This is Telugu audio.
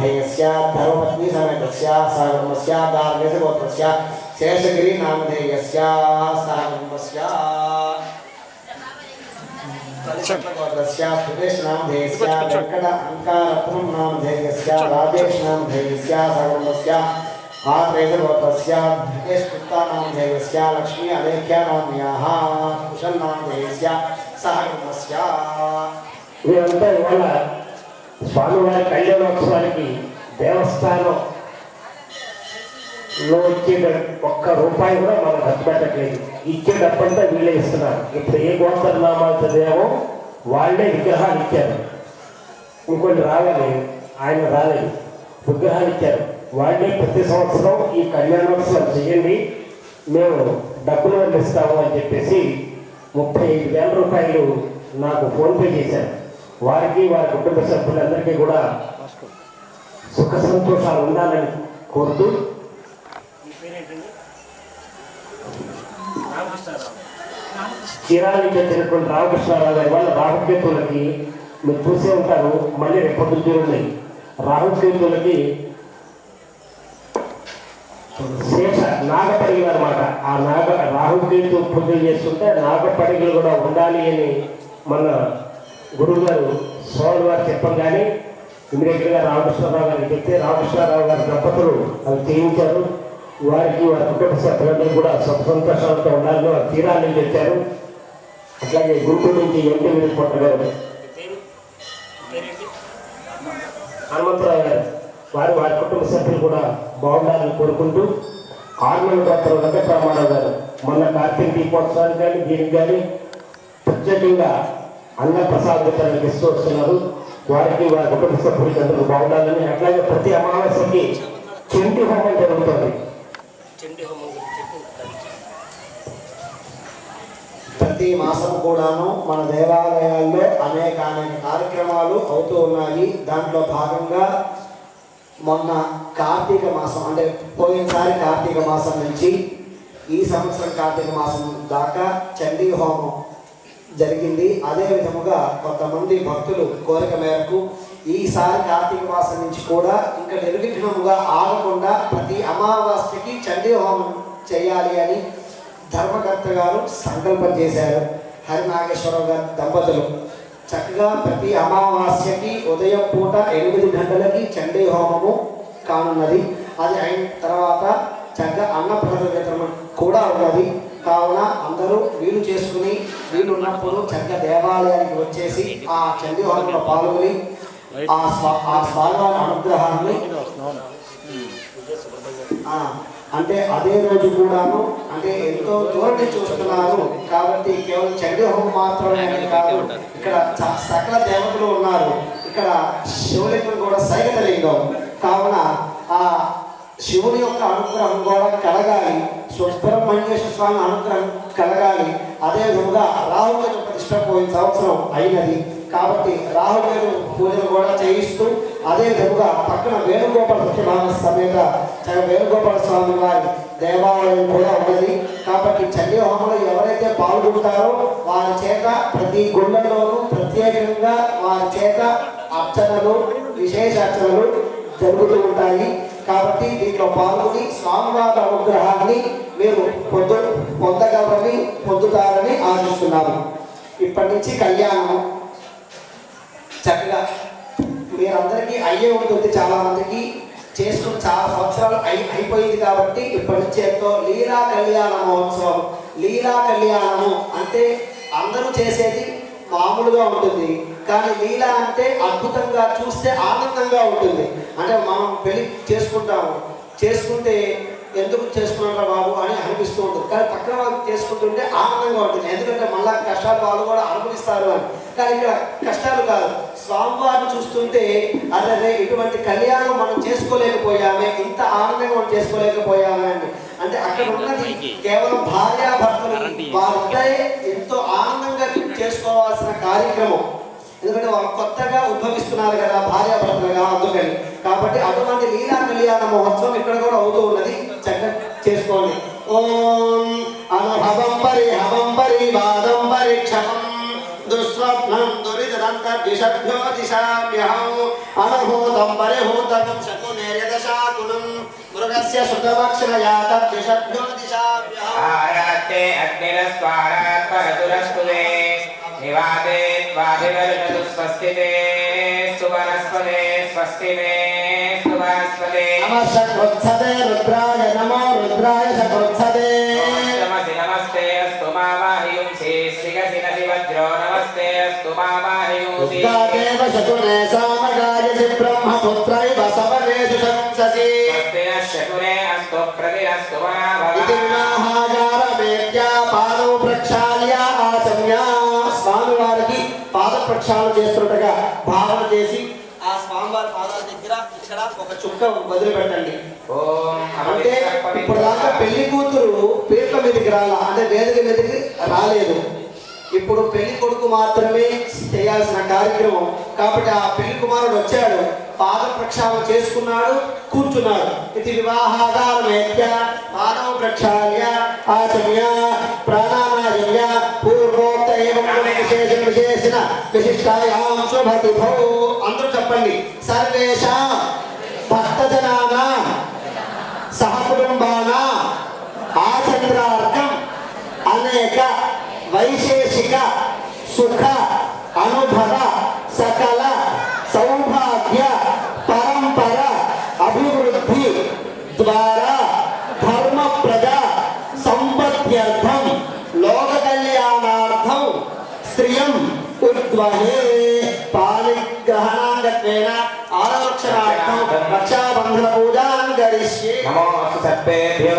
धर्मोभय धर्मपत्नी समेत सर्वम दार्गस गोत्र शेषगिरी नामधेय सुरेश नामधेय वेंकट अंकारत्नम नामधेय राजेश नामधेय सर्वम आत्रेतगोत्रस्याभ्येष्कृतानामधेय लक्ष्मी अलेख्यानाम्याः कुशलनामधेय सह गुणस्या స్వామివారి కళ్యాణోత్సవానికి దేవస్థానంలో ఇచ్చే ఒక్క రూపాయి కూడా మనం ఖర్చు పెట్టట్లేదు ఇచ్చే వీళ్ళే ఇస్తున్నారు. ఇప్పుడు ఏ గోత్ర చదివామో వాళ్ళే విగ్రహాలు ఇచ్చారు. ఇంకొన్ని రావాలి. ఆయన రాలేదు. విగ్రహాలు ఇచ్చారు. వాళ్ళే ప్రతి సంవత్సరం ఈ కళ్యాణోత్సవం చేయండి. మేము డబ్బులు అందిస్తాము అని చెప్పేసి ముప్పై ఐదు వేల రూపాయలు నాకు ఫోన్పే చేశారు. వారికి వారి కుటుంబ సభ్యులందరికీ కూడా సుఖ సంతోషాలు ఉండాలని కోరుతూ చీరాల నుంచి వచ్చినటువంటి రామకృష్ణారావు గారి వల్ల రాహుకేతులకి మీరు చూసే ఉంటారు మళ్ళీ రేపటి ఉన్నాయి రాహుకేతులకి శేష నాగపడిగలు అనమాట ఆ నాగ రాహుకేతు పూజలు చేస్తుంటే నాగపడిగలు కూడా ఉండాలి అని మన గురువు గారు సోదరు గారు చెప్పగానే ఇమీడియట్గా రామకృష్ణారావు గారికి చెప్తే రామకృష్ణారావు గారి దంపతులు అవి చేయించారు. వారికి వారి కుటుంబ సభ్యులందరూ కూడా సుఖ సంతోషాలతో ఉండాలని వారు తీరాల నుంచి అట్లాగే గుంటూరు నుంచి ఎంపీ మీద గారు. హనుమంతరావు గారు వారి వారి కుటుంబ సభ్యులు కూడా బాగుండాలని కోరుకుంటూ ఆర్మల్ డాక్టర్ వెంకటరామారావు గారు మొన్న కార్తీక దీపోత్సవానికి కానీ దీనికి కానీ ప్రత్యేకంగా అన్న ప్రసాద్ వితరణకి ఇస్తూ వస్తున్నారు వారికి వారి కుటుంబ సభ్యులకి అందరూ బాగుండాలని అట్లాగే ప్రతి అమావాస్యకి చెంటి హోమం జరుగుతుంది. ప్రతి మాసం కూడాను మన దేవాలయాల్లో అనేక అనేక కార్యక్రమాలు అవుతూ ఉన్నాయి. దాంట్లో భాగంగా మొన్న కార్తీక మాసం అంటే పోయినసారి కార్తీక మాసం నుంచి ఈ సంవత్సరం కార్తీక మాసం దాకా చండీ హోమం జరిగింది. అదే విధముగా కొంతమంది భక్తులు కోరిక మేరకు ఈసారి కార్తీక మాసం నుంచి కూడా ఇంకా నిర్విఘ్నముగా ఆగకుండా ప్రతి అమావాస్యకి చండీ హోమం చేయాలి అని ధర్మకర్త గారు సంకల్పం చేశారు. హరినాగేశ్వరరావు గారి దంపతులు. చక్కగా ప్రతి అమావాస్యకి ఉదయం పూట ఎనిమిది గంటలకి చండీ హోమము కానున్నది. అది అయిన తర్వాత చక్కగా అన్నప్రసాద వితరణ కూడా ఉన్నది. కావున అందరూ వీలు చేసుకుని వీలు ఉన్నప్పుడు చక్కగా దేవాలయానికి వచ్చేసి ఆ చండీహోమంలో పాల్గొని ఆ స్వా ఆ స్వామివారి అనుగ్రహాన్ని అంటే అదే రోజు కూడాను అంటే ఎంతో దూరం నుంచి చూస్తున్నారు కాబట్టి కేవలం చండీ హోమం మాత్రమే అని కాదు ఇక్కడ సకల దేవతలు ఉన్నారు. ఇక్కడ శివలింగం కూడా సైగత లింగం కావున ఆ శివుని యొక్క అనుగ్రహం కూడా కలగాలి సుబ్రహ్మణ్యేశ్వర స్వామి అనుగ్రహం కలగాలి. అదే విధంగా రాహుకేతు ప్రతిష్ట పోయిన సంవత్సరం అయినది. కాబట్టి రాహుకేతు పూజలు కూడా చేయిస్తూ అదే విధంగా పక్కన వేణుగోపాల సత్యభామ సమేత చ- వేణుగోపాల స్వామి వారి దేవాలయం కూడా ఉన్నది. కాబట్టి చల్లి హోమంలో ఎవరైతే పాల్గొంటారో వారి చేత ప్రతి గుండెలోనూ ప్రత్యేకంగా వారి చేత అర్చనలు విశేష అర్చనలు జరుగుతూ ఉంటాయి. కాబట్టి దీంట్లో పాల్గొని స్వామివారి అనుగ్రహాన్ని మీరు పొందు పొందగలరని పొందుతారని ఆశిస్తున్నాము. ఇప్పటి నుంచి కళ్యాణం చక్కగా మీరందరికీ అయ్యే ఉంటుంది. చాలా మందికి చేసుకుని చాలా సంవత్సరాలు అయి అయిపోయింది కాబట్టి ఇప్పటి నుంచి ఎంతో లీలా కళ్యాణ మహోత్సవం. లీలా కళ్యాణము అంటే అందరూ చేసేది మామూలుగా ఉంటుంది. కానీ లీలా అంటే అద్భుతంగా చూస్తే ఆనందంగా ఉంటుంది. అంటే మనం పెళ్ళి చేసుకుంటాము. చేసుకుంటే ఎందుకు చేసుకున్నారా బాబు అని అనిపిస్తూ ఉంటుంది. కానీ పక్కన వాళ్ళు చేసుకుంటుంటే ఆనందంగా ఉంటుంది. ఎందుకంటే మళ్ళా కష్టాలు వాళ్ళు కూడా అనుభవిస్తారు అని. కానీ ఇక్కడ కష్టాలు కాదు. స్వామివారిని చూస్తుంటే అదే ఇటువంటి కళ్యాణం మనం చేసుకోలేకపోయామే. ఇంత ఆనందంగా మనం చేసుకోలేకపోయామే అండి అంటే అక్కడ ఉన్నది కేవలం భార్యాభర్తలు వారిద్దరే ఎంతో ఆనందంగా చేసుకోవాల్సిన కార్యక్రమం. ఎందుకంటే వాళ్ళు కొత్తగా ఉద్భవిస్తున్నారు కదా భార్యాభర్తలుగా అందుకని. కాబట్టి అటువంటి లీలా కళ్యాణ మహోత్సవం ఇక్కడ కూడా అవుతూ ఉన్నది. చక్కగా చేసుకోండి. ఓం అనుభవం పరి హవం పరి వాదం పరీక్షమం దుస్వప్నం దురిత అంతర్దిశభ్యో దిశామ్యహం. అనభూతం పరిభూతం శకునేర్యదశాకులం మృగస్య శుద్ధమక్షరయా తద్దిశభ్యో దిశామ్యహం. ఆరాత్తే అగ్నిరస్వారాత్ పరదురస్తుదే నివాదే త్వాభివర్షతు స్వస్తితే సువనస్పదే స్వస్తి మే సువనస్పదే నమ శక్రుత్సదే రుద్రాయ నమో రుద్రాయ శక్రుత్సదే నమసి నమస్తే అస్తు మామాహింసి శిగసినసి వజ్రో నమస్తే అస్తు మామాహింసి రుద్రాదేవ శకునే సామగాయసి బ్రహ్మపుత్రైవ సవనేషు శంససి స్వస్తి నశకునే అస్తు ప్రతిరస్తు ఇది మనాభవ వివాహాగారమేత్య పాదం ప్రక్షాళ్య ఆచమ్య ప్రక్షాళన చేస్తున్నట్టుగా భావన చేసి ఆ స్వామివారి పాదాల దగ్గర ఇక్కడ ఒక చుక్క వదిలిపెట్టండి. ఓం అంటే ఇప్పుడు దాకా పెళ్ళి కూతురు పీట్ల మీదకి రాలా అంటే వేదిక మీదకి రాలేదు. ఇప్పుడు పెళ్ళి కొడుకు మాత్రమే చేయాల్సిన కార్యక్రమం. కాబట్టి ఆ పెళ్ళి కుమారుడు వచ్చాడు పాద ప్రక్షాళన చేసుకున్నాడు కూర్చున్నాడు. ఇది వివాహాగారమేత్య పాదం ప్రక్షాళ్య ఆచమ్య ప్రాణానాయమ్య విశిష్టాయాం శుభతిథౌ అందరూ చెప్పండి. సర్వేషాం భక్తజనాన సహకుటుంబాన ఆచంద్రార్థం అనేక వైశేషిక సుఖ అనుభవ సకల సౌభాగ్య పరంపర అభివృద్ధి ద్వారా ధర్మ ప్రజ సంపత్యర్థం లోక కళ్యాణార్థం స్త్రియం ఉద్వహే పాలిగ్రహణాంగత్వేన ఆరక్షణార్థం రక్షాబంధన పూజాం గరిష్యే నమో సర్పేభ్యో